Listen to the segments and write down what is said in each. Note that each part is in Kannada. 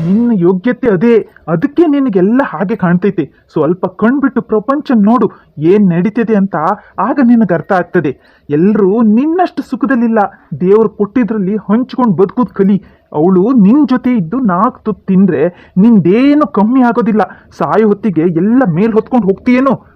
ನಿನ್ನ ಯೋಗ್ಯತೆ ಅದೇ. ಅದಕ್ಕೆ ನಿನಗೆಲ್ಲ ಹಾಗೆ ಕಾಣ್ತೈತೆ. ಸ್ವಲ್ಪ ಕಣ್ಬಿಟ್ಟು ಪ್ರಪಂಚ ನೋಡು. ಏನ್ ನಡೀತದೆ ಅಂತ ಆಗ ನಿನಗೆ ಅರ್ಥ ಆಗ್ತದೆ. ಎಲ್ಲರೂ ನಿನ್ನಷ್ಟು ಸುಖದಲ್ಲಿಲ್ಲ. ದೇವರು ಕೊಟ್ಟಿದ್ರಲ್ಲಿ ಹಂಚ್ಕೊಂಡು ಬದುಕುದು ಕಲಿ. ಅವಳು ನಿನ್ನ ಜೊತೆ ಇದ್ದು ನಾಲ್ಕು ತುತ್ತು ತಿಂದ್ರೆ ನಿಂದೇನು ಕಮ್ಮಿ ಆಗೋದಿಲ್ಲ. ಸಾಯೋ ಹೊತ್ತಿಗೆ ಎಲ್ಲ ಮೇಲ್ ಹೊತ್ಕೊಂಡು ಹೋಗ್ತೀಯೇನು?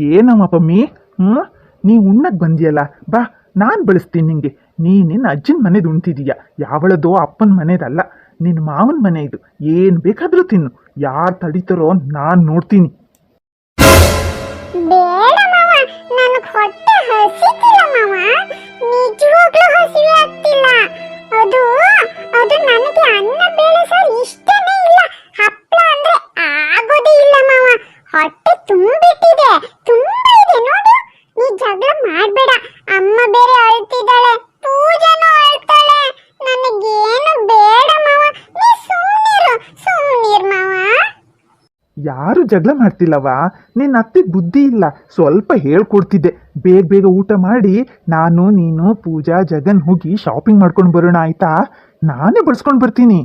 ಏನಮ್ಮ ಪಮ್ಮಿ? ಹ್ಞೂ ನೀ ಉಣ್ಣಕ್ಕೆ ಬಂದಿಯಲ್ಲ. ಬಾ ನಾನು ಬಳಸ್ತೀನಿ ನಿಂಗೆ. ನೀ ನಿನ್ನ ಅಜ್ಜನ ಮನೆದು ಉಣ್ತಿದೀಯ. ಯಾವಳದೋ ಅಪ್ಪನ ಮನೆದಲ್ಲ. ನಿನ್ನ ಮಾವನ ಮನೆ ಇದು ಏನು ಬೇಕಾದರೂ ತಿನ್ನು. ಯಾರು ತಡಿತಾರೋ ನಾನು ನೋಡ್ತೀನಿ. ಬೇಡ ಮಾವ. ನನಗೆ ಹೊಟ್ಟೆ ಹಸಿತಿಲ್ಲ ಮಾವ. ಜಗಳ ಮಾಡ್ತಿಲ್ಲವ ನಿನ್ನ ಅತ್ತೆ ಬುದ್ಧಿ ಇಲ್ಲ. ಸ್ವಲ್ಪ ಹೇಳ್ಕೊಡ್ತಿದ್ದೆ. ಬೇಗ ಬೇಗ ಊಟ ಮಾಡಿ ನಾನು ನೀನು ಪೂಜಾ ಜಗನ್ ಹೋಗಿ ಶಾಪಿಂಗ್ ಮಾಡ್ಕೊಂಡು ಬರೋಣ ಆಯ್ತಾ? ನಾನೇ ಬಡ್ಸ್ಕೊಂಡು ಬರ್ತೀನಿ.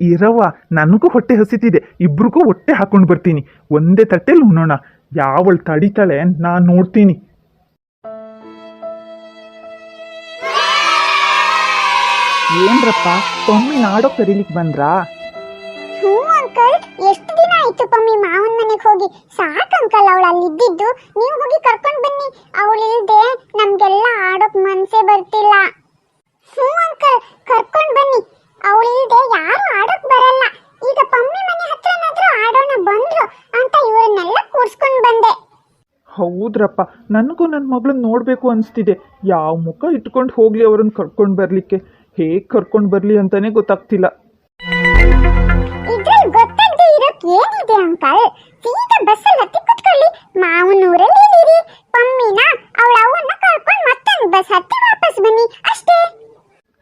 ಇರವ್ವ ನನಗೂ ಹೊಟ್ಟೆ ಹಸಿತಿದೆ. ಇಬ್ರಿಗೂ ಹೊಟ್ಟೆ ಹಾಕೊಂಡು ಬರ್ತೀನಿ. ಒಂದೇ ತಟ್ಟೆಲಿ ಉಣ್ಣೋಣ. ಯಾವಳು ತಡಿತಾಳೆ ನಾನು ನೋಡ್ತೀನಿ. ಏನ್ರಪ್ಪ ಪಮ್ಮಿ ನಾಡೋ ಕರೀಲಿಕ್ಕೆ ಬಂದ್ರಾ? ಹ್ಞೂ ಅಂಕಲ್. ಎಷ್ಟು ದಿನ ಆಯ್ತು ಪಮ್ಮಿ ಮಾವನ ಮನೆಗೆ ಹೋಗಿ? ಸಾಕು ಅಂಕಲ್ ಅವಳು ಅಲ್ಲಿ ಇದ್ದಿದ್ದು ನೀವು ಹೋಗಿ ಕರ್ಕೊಂಡು ಬನ್ನಿ. ಅವಳು ಇಲ್ಲದೆ ನಮ್ಗೆಲ್ಲ ಆಡೋಕ್ ಮನ್ಸೇ ಬರ್ತಿಲ್ಲ. ಹ್ಞೂ ಅಂಕಲ್. ಕರ್ಕೊಂಡು ಬನ್ನಿ. ಅವಳು ಇಲ್ಲದೆ ಯಾರು ಆಡೋಕ್ ಬರಲ್ಲ. ಈಗ ಪಮ್ಮಿ ಮನೆ ಹತ್ರನಾದ್ರೂ ಆಡೋಣ ಬಂದ್ರು ಅಂತ ಇವರನ್ನೆಲ್ಲ ಕೂರ್ಸ್ಕೊಂಡು ಬಂದೆ. ಹೌದ್ರಪ್ಪ ನನಗೂ ನನ್ನ ಮಗಳನ್ನ ನೋಡಬೇಕು ಅನಿಸ್ತಿದೆ. ಯಾವ ಮುಖ ಇಟ್ಕೊಂಡು ಹೋಗ್ಲಿ ಅವ್ರನ್ನ ಕರ್ಕೊಂಡು ಬರಲಿಕ್ಕೆ. ಹೇಗೆ ಕರ್ಕೊಂಡು ಬರಲಿ ಅಂತಾನೆ ಗೊತ್ತಾಗ್ತಿಲ್ಲ. ಇದ್ರಲ್ಲಿ ಗೊತ್ತಾಗದೆ ಇರೋಕ್ ಏನಿದೆ ಅಂಕಲ್? ಸೀದಾ ಬಸ್ಸಲ್ಲಿ ಹತ್ತಿ ಕುತ್ಕೊಳ್ಳಿ. ಮಾವನೂರಲ್ಲಿ ಇದ್ದೀರಿ ಪಮ್ಮಿನ ಅವಳ ಅವನ್ನ ಕರ್ಕೊಂಡು ಮತ್ತೊಂದು ಬಸ್ ಹತ್ತಿ ವಾಪಸ್ ಬನ್ನಿ. ಅಷ್ಟೇ.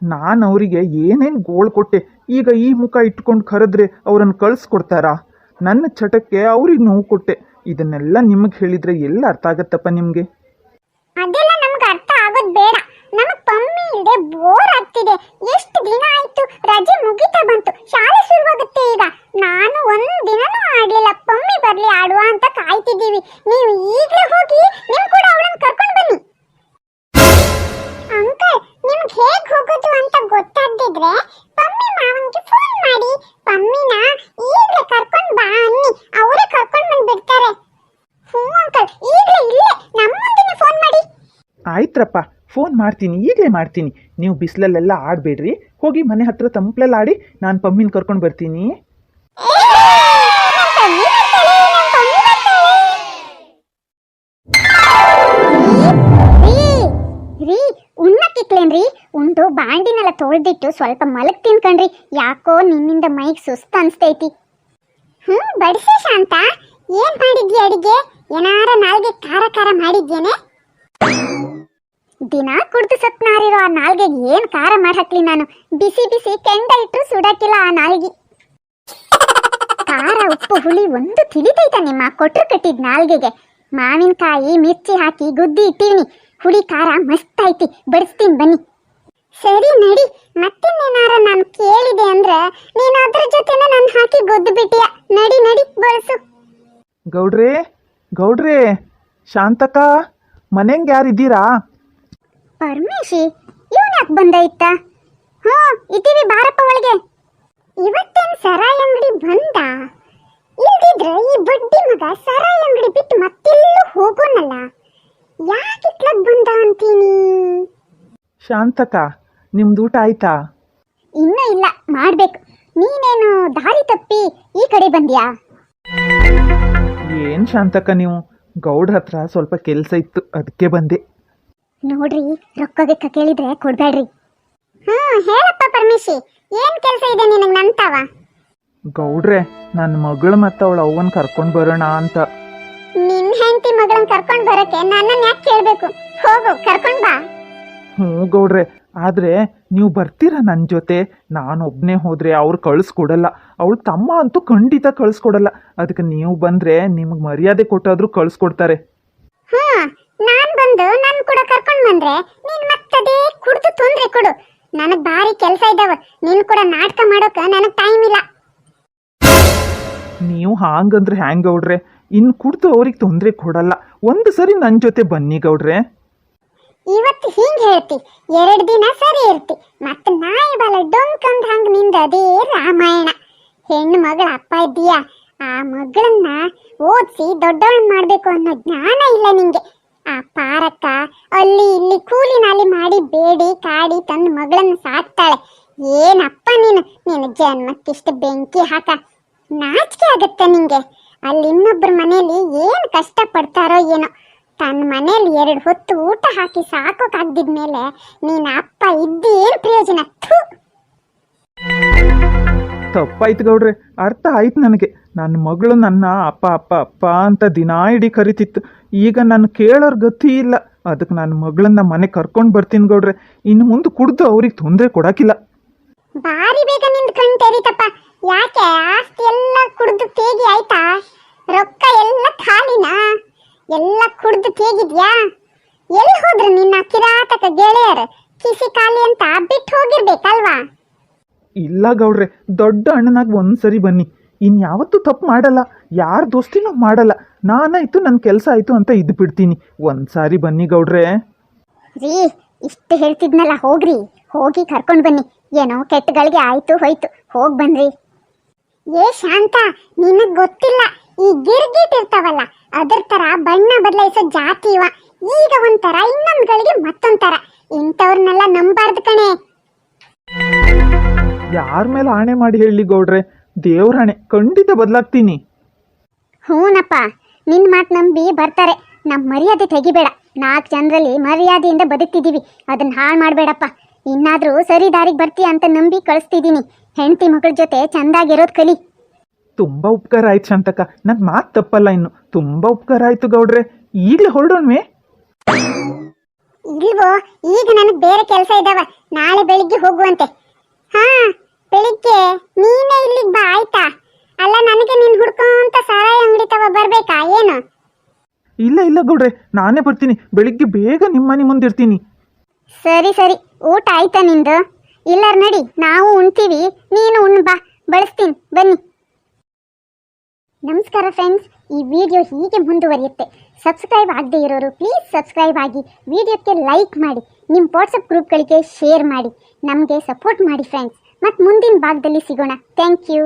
ನಾನು ಅವರಿಗೆ ಏನೇನು ಗೋಳ್ ಕೊಟ್ಟೆ ಈಗ ಈ ಮುಖ ಇಟ್ಕೊಂಡು ಕರೆದ್ರೆ ಅವ್ರನ್ನ ಕಳಿಸ್ಕೊಡ್ತಾರಾ? ನನ್ನ ಚಟಕ್ಕೆ ಅವ್ರಿಗೆ ನೋವು ಕೊಟ್ಟೆ. ಇದನ್ನೆಲ್ಲ ನಿಮಗೆ ಹೇಳಿದ್ರೆ ಎಲ್ಲ ಅರ್ಥ ಆಗತ್ತಪ್ಪ ನಿಮಗೆ ಅದೆಲ್ಲ ನಮ್ಗೆ ಅರ್ಥ ಆಗೋದ್ ಬೇಡ ನಮಗ್ ಪಮ್ಮಿ ಇಲ್ದೆ ಬೋರ್ ಆಗ್ತಿದೆ ಎಷ್ಟು ದಿನ ಆಯ್ತು ರಜೆ ಮುಗಿತಾ ಬಂತು ಶಾಲೆ ಶುರುವಾಗುತ್ತೆ ಈಗ ನಾನು ಒಂದು ದಿನನೂ ಆಡ್ಲಿಲ್ಲ. ಪಮ್ಮಿ ಬರ್ಲಿ ಆಡುವ ಅಂತ ಕಾಯ್ತಿದ್ದೀವಿ. ನೀವು ಈಗಲೇ ಹೋಗಿ ನಿಮ್ ಕೂಡ ಅವಳನ್ನ ಕರ್ಕೊಂಡು ಬನ್ನಿ. ಅಂಕಲ್, ನಿಮ್ಗೆ ಹೇಗ್ ಹೋಗೋದು ಅಂತ ಗೊತ್ತಾಗ್ದಿದ್ರೆ ಪಮ್ಮಿ ಮಾವನಿಗೆ ಫೋನ್ ಮಾಡಿ, ಪಮ್ಮಿನ ಈಗಲೇ ಕರ್ಕೊಂಡು ಬಾ ಅನ್ನಿ. ಅವರೇ ಕರ್ಕೊಂಡ್ ಬಂದ್ಬಿಡ್ತಾರೆ. ಹ್ಞೂ ಅಂಕಲ್, ಈಗಲೇ ಇಲ್ಲೇ ನಮ್ಮ ಫೋನ್ ಮಾಡಿ. ಆಯ್ತ್ರಪ್ಪ ಫೋನ್ ಮಾಡ್ತೀನಿ, ಈಗಲೇ ಮಾಡ್ತೀನಿ. ನೀವು ಬಿಸಿಲಲ್ಲೆಲ್ಲ ಆಡಬೇಡ್ರಿ. ಹೋಗಿ ಮನೆ ಹತ್ರ ತಂಪ್ಲಲ್ಲಿ ಆಡಿ ನಾನು ಪಮ್ಮಿನ ಕರ್ಕೊಂಡು ಬರ್ತೀನಿ. ಉಂಡು ಬಾಂಡಿನೆಲ್ಲ ತೊಳ್ದಿಟ್ಟು ಸ್ವಲ್ಪ ಮಲಗ್ ತಿನ್ಕೊಂಡ್ರಿ ಯಾಕೋ ನಿನ್ನಿಂದ ಮೈಗ್ ಸುಸ್ತ ಅನ್ಸ್ತೈತಿ. ಹ್ಮ್ ಬಡಿಸೆ ಶಾಂತ ಏನ್ ಮಾಡಿದ್ಯ ಅಡಿಗೆ? ಏನಾರ ನಾಲ್ಗೆ ಖಾರ ಖಾರ ಮಾಡಿದ್ಯೇನೆ? ದಿನ ಕುಡ್ದು ಸತ್ನಾರಿರೋ ಆ ನಾಲ್ಗೆಗೆ ಏನ್ ಖಾರ ಮಾಡಾಕ್ಲಿ ನಾನು? ಬಿಸಿ ಬಿಸಿ ಕೆಂಡ ಇಟ್ಟು ಸುಡಕ್ಕಿಲ್ಲ ಆ ನಾಲ್ಗಿ. ಖಾರ ಉಪ್ಪು ಹುಳಿ ಒಂದು ತಿಳಿತೈತ ನಿಮ್ಮ ಕೊಟ್ರು ಕಟ್ಟಿದ್ ನಾಲ್ಗೆಗೆ. ಮಾವಿನಕಾಯಿ ಮಿರ್ಚಿ ಹಾಕಿ ಗುದ್ದಿ ಇಟ್ಟಿವ್ನಿ. ಹುಳಿ ಖಾರ ಮಸ್ತ್ ಐತಿ ಬಡಿಸ್ತೀನಿ ಬನ್ನಿ. ಸರಿ ನಡಿ. ಮತ್ತಿನ್ನೇನಾರ ನಾನು ಕೇಳಿದೆ ಅಂದ್ರೆ ನೀನು ಅದ್ರ ಜೊತೆನ ನಾನು ಹಾಕಿ ಗೊದ್ದು ಬಿಟ್ಟಿಯ. ನಡಿ ನಡಿ ಬಳಸು ಗೌಡ್ರಿ ಗೌಡ್ರಿ ಶಾಂತಕ ಮನೆಂಗೆ ಯಾರಿದ್ದೀರಾ ಪರಮೇಶಿ ಇವನ್ ಯಾಕೆ ಬಂದ ಇತ್ತ ಹ್ಞೂ ಇದ್ದೀವಿ ಬಾರಪ್ಪ ಒಳಗೆ. ಇವತ್ತೇನ್ ಸರಾಯಿ ಅಂಗಡಿ ಬಂದ? ಇಲ್ದಿದ್ರೆ ಈ ಬಡ್ಡಿ ಮಗ ಸರಾಯಿ ಅಂಗಡಿ ಬಿಟ್ಟು ಮತ್ತೆಲ್ಲೂ ಹೋಗೋನಲ್ಲ. ಯಾಕೆ ಕ್ಲಬ್ ಬಂದ ಅಂತೀನಿ? ಶಾಂತಕ ನಿಮ್ದು ಊಟ ಆಯ್ತಾ? ಇನ್ನೂ ಇಲ್ಲ ಮಾಡ್ಬೇಕು. ನೀನೇನು ದಾರಿ ತಪ್ಪಿ ಈ ಕಡೆ ಬಂದ್ಯಾ? ಏನು ಶಾಂತಕ ನೀವು? ಗೌಡ್ರ ಹತ್ರ ಸ್ವಲ್ಪ ಕೆಲಸ ಇತ್ತು ಅದಕ್ಕೆ ಬಂದೆ. ನೋಡ್ರಿ ರೊಕ್ಕ ಗಿಕ್ಕ ಕೇಳಿದ್ರೆ ಕೊಡ್ಬೇಡ್ರಿ ಹ್ಮ್ ಹೇಳಪ್ಪ ಪರಮೇಶಿ. ಏನ್ ಕೆಲಸ ಇದೆ ನಿನಗೆ ನಂತಾವ ಗೌಡ್ರೆ ನನ್ನ ಮಗಳು ಮತ್ತು ಅವಳ ಅವ್ವನ್ ಕರ್ಕೊಂಡು ಬರೋಣ ಅಂತ. ನಿನ್ ಹೆಂಡತಿ ಮಗಳನ್ನ ಕರ್ಕೊಂಡ್ ಬರಕ್ಕೆ ನನ್ನನ್ನ ಯಾಕೆ ಕೇಳ್ಬೇಕು? ಹೋಗು ಕರ್ಕೊಂಡ್ ಬಾ. ಹ್ಞೂ ಗೌಡ್ರೆ ಆದರೆ ನೀವು ಬರ್ತೀರಾ ನನ್ನ ಜೊತೆ? ನಾನು ಒಬ್ಬನೇ ಹೋದರೆ ಅವ್ರು ಕಳಿಸ್ಕೊಡಲ್ಲ. ಅವಳು ತಮ್ಮ ಅಂತೂ ಖಂಡಿತ ಕಳಿಸ್ಕೊಡಲ್ಲ. ಅದಕ್ಕೆ ನೀವು ಬಂದರೆ ನಿಮಗೆ ಮರ್ಯಾದೆ ಕೊಟ್ಟಾದರೂ ಕಳಿಸ್ಕೊಡ್ತಾರೆ. ಬಂದು ನನ್ ಕೂಡ ಕರ್ಕೊಂಡ್ ಬಂದ್ರೆ ನೀನ್ ಮತ್ತದೇ ಕುಡ್ದು ತೊಂದ್ರೆ ಕೊಡು. ನನಗ್ ಭಾರಿ ಕೆಲ್ಸ ಇದಾವ. ನೀನ್ ಕೂಡ ನಾಟಕ ಮಾಡೋಕ ನನಗ್ ಟೈಮ್ ಇಲ್ಲ. ನೀವು ಹಾಂಗಂದ್ರೆ ಹ್ಯಾಂಗ್ ಗೌಡ್ರೆ? ಇನ್ನು ಕುಡ್ದು ಅವ್ರಿಗೆ ತೊಂದರೆ ಕೊಡಲ್ಲ. ಒಂದು ಸರಿ ನನ್ನ ಜೊತೆ ಬನ್ನಿ ಗೌಡ್ರೆ. ಇವತ್ತು ಹಿಂಗ್ ಹೇಳ್ತಿ. ಎರಡ್ ದಿನ ಸರಿ ಇರ್ತಿ. ಮತ್ತೆ ನಾಯಿ ಬಾಲ ಡೊಂಕಂದ್ ಹಂಗ್ನಿಂದ ಅದೇ ರಾಮಾಯಣ. ಹೆಣ್ಣು ಮಗಳ ಅಪ್ಪ ಇದ್ದೀಯಾ? ಆ ಮಗಳನ್ನ ಓದಿಸಿ ದೊಡ್ಡವಳ್ ಮಾಡ್ಬೇಕು ಅನ್ನೋ ಜ್ಞಾನ ಇಲ್ಲ ನಿಂಗೆ. ಆ ಪಾರಕ್ಕ ಅಲ್ಲಿ ಇಲ್ಲಿ ಕೂಲಿ ಮಾಡಿ ಬೇಡಿ ಕಾಡಿ ತನ್ನ ಮಗಳನ್ನ ಸಾಕ್ತಾಳೆ. ಏನಪ್ಪ ನೀನು? ನಿನ್ನ ಜನ್ಮಕ್ಕಿಷ್ಟು ಬೆಂಕಿ ಹಾಕ. ನಾಚಿಕೆ ಆಗತ್ತೆ ನಿಂಗೆ. ಅಲ್ಲಿ ಇನ್ನೊಬ್ಬರ ಮನೆಯಲ್ಲಿ ಏನು ಕಷ್ಟ ಪಡ್ತಾರೋ ಏನೋ. ತನ್ನ ಮನೇಲಿ ಎರಡು ಹೊತ್ತು ಊಟ ಹಾಕಿ ಸಾಕೋಕಾಗ್ದಿದ್ಮೇಲೆ ನೀನ್ ಅಪ್ಪ ಇದ್ದು ಏನ್ ಪ್ರಯೋಜನ ತಪ್ಪಾಯ್ತು ಗೌಡ್ರೆ. ಅರ್ಥ ಆಯ್ತು ನನಗೆ. ನನ್ನ ಮಗಳು ನನ್ನ ಅಪ್ಪ ಅಪ್ಪ ಅಪ್ಪ ಅಂತ ದಿನಾ ಇಡೀ ಕರಿತಿತ್ತು. ಈಗ ನಾನು ಕೇಳೋರ್ ಗತಿ ಇಲ್ಲ. ಅದಕ್ಕೆ ನನ್ನ ಮಗಳನ್ನ ಮನೆ ಕರ್ಕೊಂಡು ಬರ್ತೀನಿ ಗೌಡ್ರೆ. ಇನ್ನು ಮುಂದೆ ಕುಡ್ದು ಅವ್ರಿಗೆ ತೊಂದರೆ ಕೊಡಕ್ಕಿಲ್ಲ ಬಾರಿ ಬೇಗ ನಿಂದ ಕಣ್ ತೆರೀತಪ್ಪ. ಯಾಕೆ? ಆಸ್ತಿ ಎಲ್ಲ ಕುಡ್ದು ತೇಗಿ ಆಯ್ತಾ? ರೊಕ್ಕ ಎಲ್ಲ ಖಾಲಿನಾ? ಎಲ್ಲ ಕುಡ್ದು ತೇಗಿದ್ಯಾ? ಎಲ್ಲಿ ಹೋದ್ರು ನಿನ್ನ ಕಿರಾತಕ ಗೆಳೆಯರ್? ಕಿಸಿ ಖಾಲಿ ಅಂತ ಬಿಟ್ಟು ಹೋಗಿರ್ಬೇಕಲ್ವಾ? ಇಲ್ಲ ಗೌಡ್ರೆ ದೊಡ್ಡ ಅಣ್ಣನಾಗ ಒಂದ್ಸರಿ ಬನ್ನಿ. ಇನ್ಯಾವತ್ತೂ ತಪ್ಪು ಮಾಡಲ್ಲ ಯಾರ ದೋಸ್ತಿನೂ ಮಾಡಲ್ಲ. ನಾನಾಯ್ತು ನನ್ನ ಕೆಲಸ ಆಯಿತು ಅಂತ ಇದ್ದು ಬಿಡ್ತೀನಿ. ಒಂದ್ಸಾರಿ ಬನ್ನಿ ಗೌಡ್ರೆ. ರೀ ಇಷ್ಟು ಹೇಳ್ತಿದ್ನಲ್ಲ ಹೋಗ್ರಿ. ಹೋಗಿ ಕರ್ಕೊಂಡು ಬನ್ನಿ. ಏನೋ ಕೆಟ್ಟಗಳಿಗೆ ಆಯ್ತು ಹೋಯ್ತು. ಹೋಗಿ ಬನ್ರಿ. ಏ ಶಾಂತ ನಿನಗ್ ಗೊತ್ತಿಲ್ಲ ಈ ಗಿರ್ಗಿಟ್ ಇರ್ತಾವಲ್ಲ ಅದ್ರ ತರ ಬಣ್ಣ ಬದಲಾಯಿಸೋ ಜಾತಿ ಇವ. ಈಗ ಒಂಥರ ಇನ್ನೊಂದ್ಗಳಿಗೆ ಮತ್ತೊಂಥರ. ಇಂಥವ್ರನ್ನೆಲ್ಲ ನಂಬಾರ್ದು ಕಣೆ. ಯಾರ ಮೇಲೆ ಆಣೆ ಮಾಡಿ ಹೇಳಿ ಗೌಡ್ರೆ? ದೇವ್ರ ಆಣೆ ಖಂಡಿತ ಬದಲಾಗ್ತೀನಿ. ಹೂನಪ್ಪ ನಿನ್ ಮಾತು ನಂಬಿ ಬರ್ತಾರೆ. ನಮ್ಮ ಮರ್ಯಾದೆ ತೆಗಿಬೇಡ. ನಾಲ್ಕು ಜನರಲ್ಲಿ ಮರ್ಯಾದೆಯಿಂದ ಬದುಕ್ತಿದ್ದೀವಿ. ಅದನ್ನ ಹಾಳು ಮಾಡಬೇಡಪ್ಪ. ಇನ್ನಾದರೂ ಸರಿ ದಾರಿಗೆ ಬರ್ತೀಯ ಅಂತ ನಂಬಿ ಕಳಿಸ್ತಿದ್ದೀನಿ. ಹೆಂಡತಿ ಮಗಳ ಜೊತೆ ಚಂದಾಗಿರೋದು ಕಲಿ. ತುಂಬ ಉಪಕಾರ ಆಯ್ತು ಶಾಂತಕ ನನ್ನ ಮಾತು ತಪ್ಪಲ್ಲ ಇನ್ನು. ತುಂಬ ಉಪಕಾರ ಆಯ್ತು ಗೌಡ್ರೆ. ಈಗಲೇ ಹೊರಡೋಣ್ವೆ? ಇಲ್ವೋ ಈಗ ನನಗೆ ಬೇರೆ ಕೆಲಸ ಇದಾವ. ನಾಳೆ ಬೆಳಿಗ್ಗೆ ಹೋಗುವಂತೆ. ಹಾ. ಬೆಳಿಗ್ಗೆ ನೀನೇ ಇಲ್ಲಿಗೆ ಬಾ ಆಯ್ತಾ? ಅಲ್ಲ ನನಗೆ ನೀನು ಹುಡ್ಕೊಂತ ಸಾರಾಯಿ ಅಂಗಡಿ ತವ ಬರ್ಬೇಕಾ? ಏನು? ಇಲ್ಲ ಇಲ್ಲ ಗೌಡ್ರೆ ನಾನೇ ಬರ್ತೀನಿ. ಬೆಳಿಗ್ಗೆ ಬೇಗ ನಿಮ್ಮ ಮನೆ ಮುಂದೆ ಇರ್ತೀನಿ ಸರಿ ಸರಿ. ಊಟ ಆಯ್ತಾ ನಿಂದು? ಇಲ್ಲಾರ ನಡಿ ನಾವು ಉಣ್ತೀವಿ. ನೀನು ಉಣ್ ಬಾ. ಬಳಸ್ತೀನಿ. ಬನ್ನಿ. ನಮಸ್ಕಾರ ಫ್ರೆಂಡ್ಸ್. ಈ ವಿಡಿಯೋ ಹೀಗೆ ಮುಂದುವರಿಯುತ್ತೆ. ಸಬ್ಸ್ಕ್ರೈಬ್ ಆಗದೆ ಇರೋರು ಪ್ಲೀಸ್ ಸಬ್ಸ್ಕ್ರೈಬ್ ಆಗಿ. ವಿಡಿಯೋಕ್ಕೆ ಲೈಕ್ ಮಾಡಿ. ನಿಮ್ಮ ವಾಟ್ಸಪ್ ಗ್ರೂಪ್ಗಳಿಗೆ ಶೇರ್ ಮಾಡಿ. ನಮಗೆ ಸಪೋರ್ಟ್ ಮಾಡಿ ಫ್ರೆಂಡ್ಸ್. ಮತ್ತು ಮುಂದಿನ ಭಾಗದಲ್ಲಿ ಸಿಗೋಣ. Thank you